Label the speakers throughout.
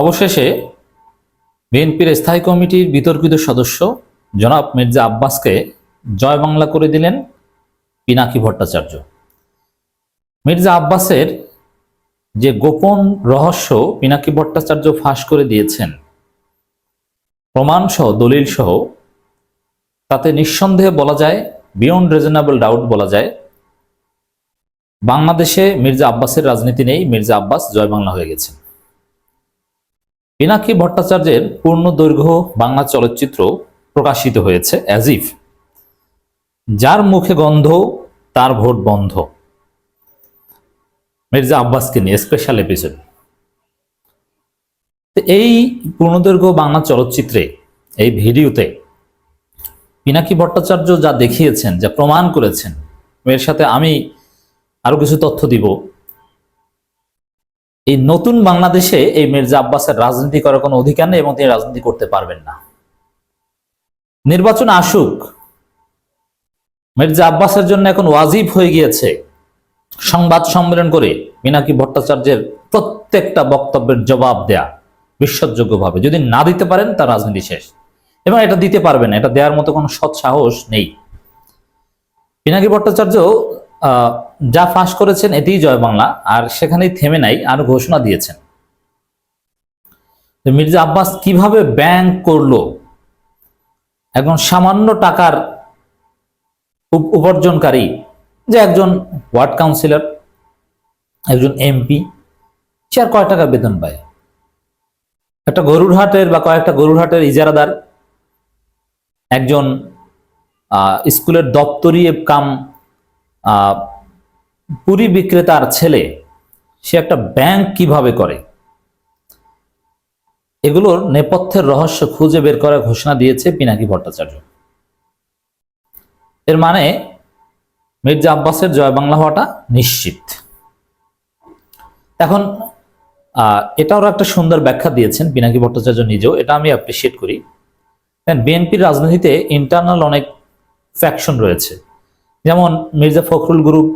Speaker 1: অবশেষে বিএনপির স্থায়ী কমিটির বিতর্কিত সদস্য জনাব মির্জা আব্বাসকে জয় বাংলা করে দিলেন পিনাকি ভট্টাচার্য। মির্জা আব্বাসের যে গোপন রহস্য পিনাকি ভট্টাচার্য ফাঁস করে দিয়েছেন প্রমাণ সহ দলিল সহ তাতে নিঃসন্দেহে বলা যায় বিয়ন্ড রিজনেবল ডাউট বলা যায়, বাংলাদেশে মির্জা আব্বাসের রাজনীতি নেই মির্জা আব্বাস জয় বাংলা হয়ে গেছেন। পিনাকি ভট্টাচার্যের পূর্ণ দৈর্ঘ্য বাংলা চলচ্চিত্র প্রকাশিত হয়েছে অ্যাজিফ যার মুখে গন্ধ, তার ভোট বন্ধ। মির্জা আব্বাসকে নিয়ে স্পেশাল এপিসোড এই পূর্ণদৈর্ঘ্য বাংলা চলচ্চিত্রে, এই ভিডিওতে পিনাকি ভট্টাচার্য যা দেখিয়েছেন, যা প্রমাণ করেছেন, এর সাথে আমি আরও কিছু তথ্য দিব। এই নতুন বাংলাদেশে এই মির্জা আব্বাসের রাজনীতি করার কোনো অধিকার নেই এবং তিনি রাজনীতি করতে পারবেন না। নির্বাচন আসুক। মির্জা আব্বাসের জন্য এখন ওয়াজিব হয়ে গিয়েছে সংবাদ সম্মেলন করে মিনাকি ভট্টাচার্যের প্রত্যেকটা বক্তব্যের জবাব দেয়া বিশ্বাসযোগ্যভাবে। যদি না দিতে পারেন, তার রাজনীতি শেষ। এবং এটা দিতে পারবেন এটা দেওয়ার মতো কোনো সৎ সাহস নেই। পিনাকি ভট্টাচার্য যা ফাঁস করেছেন এটিই জয় বাংলা, আর সেখানেই থেমে নাই, আরও ঘোষণা দিয়েছেন। মির্জা আব্বাস কীভাবে ব্যাংক করল? এখন সামান্য টাকার উপ- উপার্জনকারী, যে একজন ওয়ার্ড কাউন্সিলর, একজন এমপি, সে আর কয় টাকা বেতন পায়? একটা গরুর হাটের বা কয়েকটা গরুর হাটের ইজারাদার, একজন স্কুলের দপ্তরি কাম পুরী বিক্রেতার ছেলে, সে একটা ব্যাংক কীভাবে করে? এগুলোর নেপথ্যের রহস্য খুঁজে বের করার ঘোষণা দিয়েছে পিনাকি ভট্টাচার্য। এর মানে মির্জা আব্বাসের জয় বাংলা হওয়াটা নিশ্চিত। এখন এটাও একটা সুন্দর ব্যাখ্যা দিয়েছেন পিনাকি ভট্টাচার্য নিজেও, এটা আমি অ্যাপ্রিসিয়েট করি। বিএনপির রাজনীতিতে ইন্টারনাল অনেক ফ্যাকশন রয়েছে। যেমন মির্জা ফখরুল গ্রুপ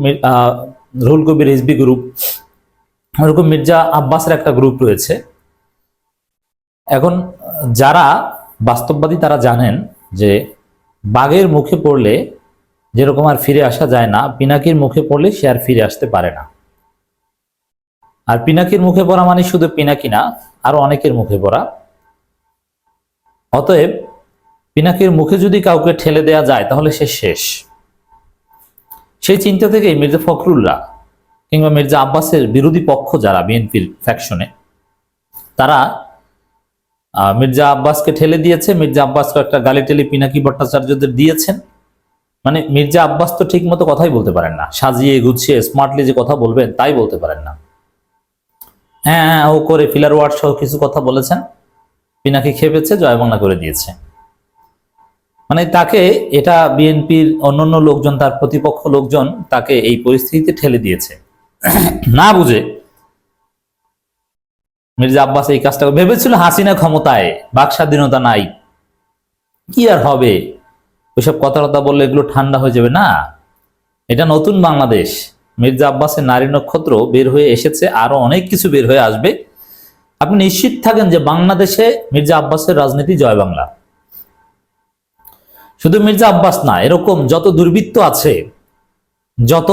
Speaker 1: রুহুল কবির রিজবি গ্রুপ ওরকম মির্জা আব্বাসের একটা গ্রুপ রয়েছে। এখন যারা বাস্তববাদী তারা জানেন যে বাঘের মুখে পড়লে যেরকম আর ফিরে আসা যায় না, পিনাকির মুখে পড়লে সে আর ফিরে আসতে পারে না। আর পিনাকির মুখে পড়া মানে শুধু পিনাকি না, আরও অনেকের মুখে পড়া। অতএব পিনাকির মুখে যদি কাউকে ঠেলে দেয়া যায়, তাহলে সে শেষ। সেই চিন্তা থেকেই মির্জা ফখরুলরা কিংবা মির্জা আব্বাসের বিরোধী পক্ষ যারা বিএনপির ফ্যাকশনে তারা মির্জা আব্বাসকে ঠেলে দিয়েছে। মির্জা আব্বাসকে একটা গালি টেলি পিনাকি ভট্টাচার্যদের দিয়েছেন। মানে মির্জা আব্বাস তো ঠিক মতো কথাই বলতে পারেন না। সাজিয়ে গুছিয়ে স্মার্টলি যে কথা বলবেন, তাই বলতে পারেন না। হ্যাঁ হ্যাঁ ও করে ফিলার ওয়ার্ড সহ কিছু কথা বলেছেন। পিনাকি খেপেছে জয় বাংলা করে দিয়েছে। মানে তাকে এটা বিএনপির অন্যান্য লোকজন, তার প্রতিপক্ষ লোকজন তাকে এই পরিস্থিতিতে ঠেলে দিয়েছে। না বুঝে মির্জা আব্বাস এই কাজটা ভেবেছিল হাসিনা ক্ষমতায়, বাক স্বাধীনতা নাই। কি আর হবে? ওইসব কথা টথা বললে এগুলো ঠান্ডা হয়ে যাবে না। এটা নতুন বাংলাদেশ। মির্জা আব্বাসের নারী নক্ষত্র বের হয়ে এসেছে, আরও অনেক কিছু বের হয়ে আসবে। আপনি নিশ্চিত থাকেন যে বাংলাদেশে মির্জা আব্বাসের রাজনীতি জয় বাংলা। শুধু মির্জা আব্বাস না, এরকম যত দুর্বৃত্ত আছে, যত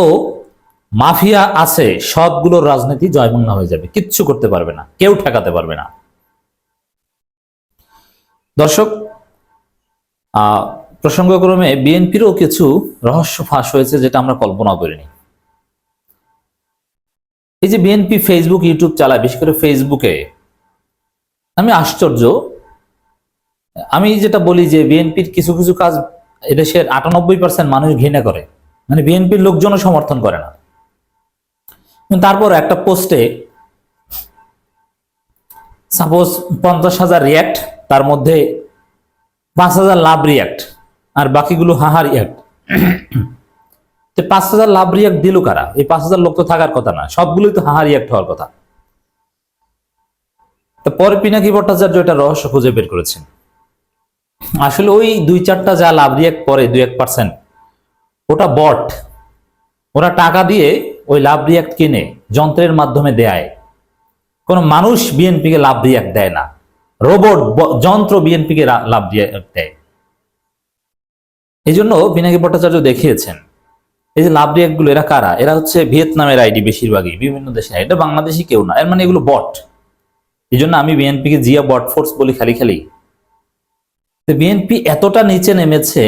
Speaker 1: মাফিয়া আছে, সবগুলোর রাজনীতি জয় বাংলা হয়ে যাবে, কিচ্ছু করতে পারবে না, কেউ ঠেকাতে পারবে না। দর্শক প্রসঙ্গক্রমে বিএনপিরও কিছু রহস্য ফাঁস হয়েছে যেটা আমরা কল্পনা করিনি। এই যে বিএনপি ফেসবুক ইউটিউব চালায়, বিশেষ করে ফেসবুকে আমি আশ্চর্য আমি যেটা বলি যে বিএনপির কিছু কিছু কাজ এদেশের আটানব্বই পার্সেন্ট মানুষ ঘৃণা করে। মানে বিএনপির লোকজনও সমর্থন করে না। তারপর একটা পোস্টে সাপোজ পঞ্চাশ হাজার রিয়াক্ট তার মধ্যে পাঁচ হাজার লাভ রিয়াক্ট আর বাকিগুলো হাহা রিয়াক্ট তো পাঁচ হাজার লাভ রিয়াক্ট দিল কারা? এই পাঁচ হাজার লোক তো থাকার কথা না, সবগুলোই তো হাহা রিয়াক্ট হওয়ার কথা। তো পরে পিনাকি ভট্টাচার্য এটা রহস্য খুঁজে বের করেছেন? আসলে ওই দুই চারটা যা লাভ রিয়াক্ট করে দুই এক পার্সেন্ট ওটা বট ওরা টাকা দিয়ে ওই লাভ রিয়াক্ট কিনে, যন্ত্রের মাধ্যমে দেয়। কোনো মানুষ বিএনপিকে লাভ দিয়ে দেয় না। রোবট যন্ত্র বিএনপিকে লাভ দিয়ে দেয়। এই জন্য বিনাকি ভট্টাচার্য দেখিয়েছেন, এই যে লাভ রিয়াক্টগুলো এরা কারা? এরা হচ্ছে ভিয়েতনামের আইডি বেশিরভাগই, বিভিন্ন দেশে এটা বাংলাদেশি কেউ না, এর মানে এগুলো বট এই জন্য আমি বিএনপিকে জিয়া বট ফোর্স বলি, খালি খালি। বিএনপি এতটা নিচে নেমেছে,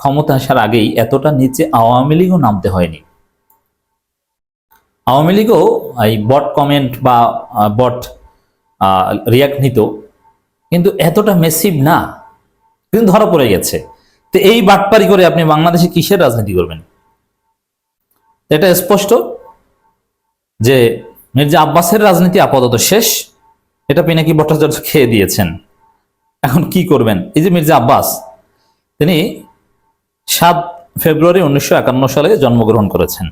Speaker 1: ক্ষমতা আসার আগেই এতটা নিচে আওয়ামী লীগও নামতে হয়নি। আওয়ামী লীগও এই বট কমেন্ট বা বট রিয়াক্ট নিত, কিন্তু এতটা মেসিভ না। কিন্তু ধরা পড়ে গেছে। তো এই বাটপারি করে আপনি বাংলাদেশে কিসের রাজনীতি করবেন? এটা স্পষ্ট যে মির্জা আব্বাসের রাজনীতি আপাতত শেষ। এটা পিনাকি ভট্টাচার্য খেয়ে দিয়েছেন। এখন কি করবেন? এই যে মির্জা আব্বাস, তিনি সাত ফেব্রুয়ারি উনিশশো একান্ন সালে জন্মগ্রহণ করেছেন।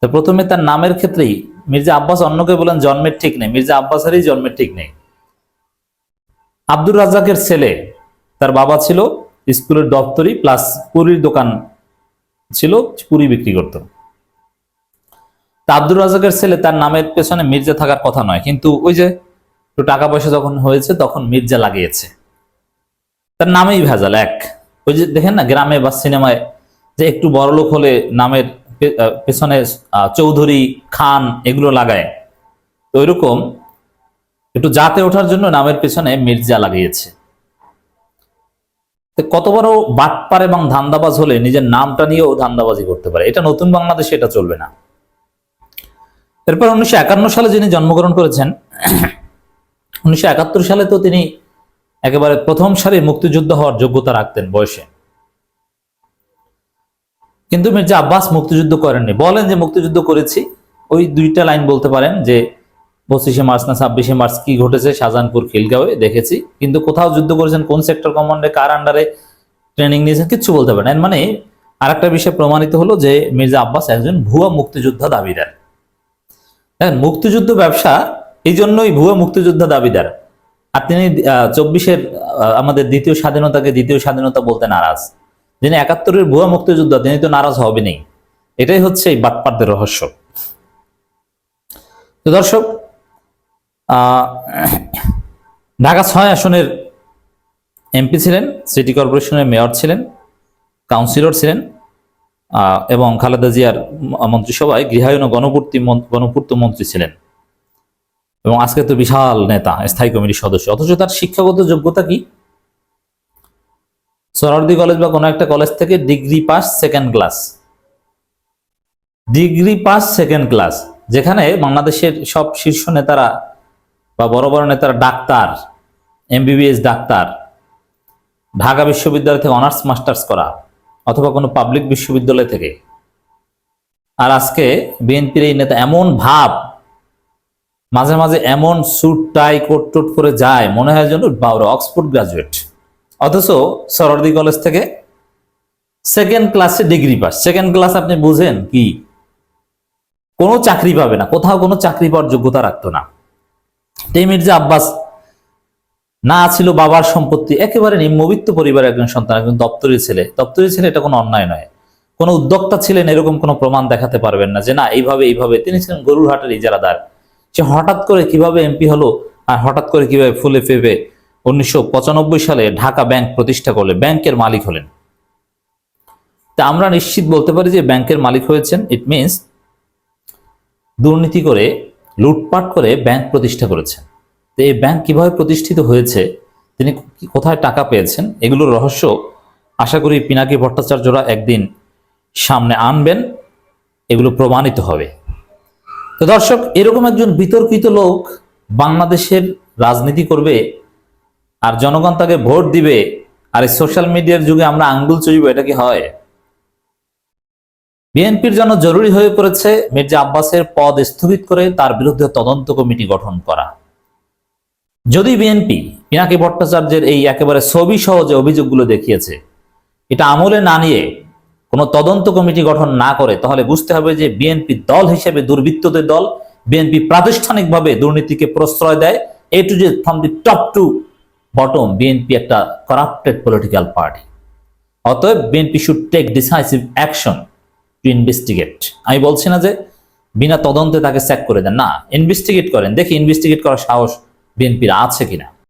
Speaker 1: তো প্রথমে তার নামের ক্ষেত্রেই মির্জা আব্বাস অন্যকে বলেন, জন্মের ঠিক নেই। মির্জা আব্বাসেরই জন্মের ঠিক নেই। আব্দুর রাজ্জাকের ছেলে, তার বাবা ছিল স্কুলের দপ্তরি প্লাস পুরীর দোকান ছিল, পুরি বিক্রি করত। তা আব্দুর রাজাকের ছেলে, তার নামের পেছনে মির্জা থাকার কথা নয়। কিন্তু ওই যে একটু টাকা পয়সা যখন হয়েছে, তখন মির্জা লাগিয়েছে। তার নামেই ভেজাল, এক। ওই যে দেখেন না, গ্রামে বা সিনেমায় যে একটু বড়লোক হলে নামের পেছনে চৌধুরী, খান এগুলো লাগায়। তো ওইরকম একটু জাতে ওঠার জন্য নামের পেছনে মির্জা লাগিয়েছে। কত বড় বাটপার এবং ধান্দাবাজ হলে নিজের নামটা নিয়েও ধান্দাবাজি করতে পারে। এটা নতুন বাংলাদেশে এটা চলবে না। এরপর উনিশশো একান্ন সালে যিনি জন্মগ্রহণ করেছেন উনিশশো একাত্তর সালে তো তিনি একেবারে প্রথম সারির মুক্তিযুদ্ধ হওয়ার যোগ্যতা রাখতেন বয়সে। কিন্তু মির্জা আব্বাস মুক্তিযুদ্ধ করেননি। বলেন যে মুক্তিযুদ্ধ করেছি, ওই দুইটা লাইন বলতে পারেন যে পঁচিশে মার্চ না ছাব্বিশে মার্চ কি ঘটেছে, শাহজাহানপুর, খিলগাঁওয়ে দেখেছি। কিন্তু কোথাও যুদ্ধ করেছেন, কোন সেক্টর কমান্ডে, কার আন্ডারে ট্রেনিং নিয়েছেন, কিচ্ছু বলতে পারেন। মানে আরেকটা বিষয় প্রমাণিত হলো যে মির্জা আব্বাস একজন ভুয়া মুক্তিযোদ্ধা দাবিদার দেখেন, মুক্তিযুদ্ধ ব্যবসা এই জন্যই ভুয়া মুক্তিযোদ্ধা দাবিদার। আর তিনি চব্বিশের আমাদের দ্বিতীয় স্বাধীনতাকে দ্বিতীয় স্বাধীনতা বলতে নারাজ। যিনি একাত্তরের ভুয়া মুক্তিযোদ্ধা, তিনি তো নারাজ হবেনই। এটাই হচ্ছে এই বাটপারদের রহস্য। দর্শক ঢাকা ছয় আসনের এমপি ছিলেন, সিটি কর্পোরেশনের মেয়র ছিলেন, কাউন্সিলর ছিলেন এবং খালেদা জিয়ার মন্ত্রিসভায় গৃহায়ন ও গণপূর্তি গণপূর্ত মন্ত্রী ছিলেন। এবং আজকে তো বিশাল নেতা, স্থায়ী কমিটির সদস্য। অথচ তার শিক্ষাগত যোগ্যতা কি? সরারদি কলেজ বা কোনো একটা কলেজ থেকে degree pass second class. Degree pass second class, যেখানে বাংলাদেশের সব শীর্ষ নেতারা বা বড় বড় নেতারা ডাক্তার, এমবিবিএস ডাক্তার, ঢাকা বিশ্ববিদ্যালয় থেকে অনার্স, মাস্টার্স করা, অথবা কোনো পাবলিক বিশ্ববিদ্যালয় থেকে। আর আজকে বিএনপির এই নেতা এমন ভাব মাঝে মাঝে এমন স্যুট, টাই, কোট টোট করে যায়, মনে হয় যেন বাউরা অক্সফোর্ড গ্রাজুয়েট। অথচ সরদি কলেজ থেকে সেকেন্ড ক্লাসে ডিগ্রি পাস। সেকেন্ড ক্লাস আপনি বুঝেন কি? কোনো চাকরি পাবে না, কোথাও কোনো চাকরি পাওয়ার যোগ্যতা রাখতো না। তে মির্জা আব্বাস না ছিল বাবার সম্পত্তি, একেবারে নিম্নবিত্ত পরিবারের একজন সন্তান, একজন দপ্তরি ছেলে। দপ্তরি ছেলে এটা কোনো অন্যায় নয়। কোনো উদ্যোক্তা ছিলেন এরকম কোনো প্রমাণ দেখাতে পারবেন না যে না, এইভাবে এইভাবে। তিনি ছিলেন গরুর হাটের ইজারাদার। সে হঠাৎ করে কীভাবে এমপি হলো আর হঠাৎ করে কীভাবে ফুলে ফেপে উনিশশো সালে ঢাকা ব্যাংক প্রতিষ্ঠা করলে ব্যাংকের মালিক হলেন। তা আমরা নিশ্চিত বলতে পারি যে ব্যাংকের মালিক হয়েছেন। ইট মিনস দুর্নীতি করে, লুটপাট করে ব্যাংক প্রতিষ্ঠা করেছেন। তো এই ব্যাংক কীভাবে প্রতিষ্ঠিত হয়েছে, তিনি কোথায় টাকা পেয়েছেন, এগুলোর রহস্য আশা করি পিনাকি ভট্টাচার্যরা একদিন সামনে আনবেন। এগুলো প্রমাণিত হবে। তো দর্শক, এরকম একজন বিতর্কিত লোক বাংলাদেশের রাজনীতি করবে আর জনগণ তাকে ভোট দিবে আর এই সোশ্যাল মিডিয়ার যুগে আমরা আঙ্গুল চড়িব এটা কি হয়? বিএনপির জন্য জরুরি হয়ে পড়েছে মির্জা আব্বাসের পদ স্থগিত করে তার বিরুদ্ধে তদন্ত কমিটি গঠন করা। যদি বিএনপি পিনাকি ভট্টাচার্যের এই একেবারে ছবি সহজে অভিযোগগুলো দেখিয়েছে, এটা আমলে না নিয়ে কোনো তদন্ত কমিটি গঠন না করে, তাহলে বুঝতে হবে যে বিএনপি দল হিসেবে দুর্বৃত্তদের দল, বিএনপি প্রাতিষ্ঠানিকভাবে দুর্নীতিকে প্রশ্রয় দেয় এ টু যে from the top to bottom BNP একটা করাপ্টেড পলিটিক্যাল পার্টি অতএব BNP should take decisive action to investigate আমি বলছি না যে বিনা তদন্তে তাকে স্যাক করে দেন, না ইনভেস্টিগেট করেন। দেখি ইনভেস্টিগেট করার সাহস বিএনপির আছে কিনা।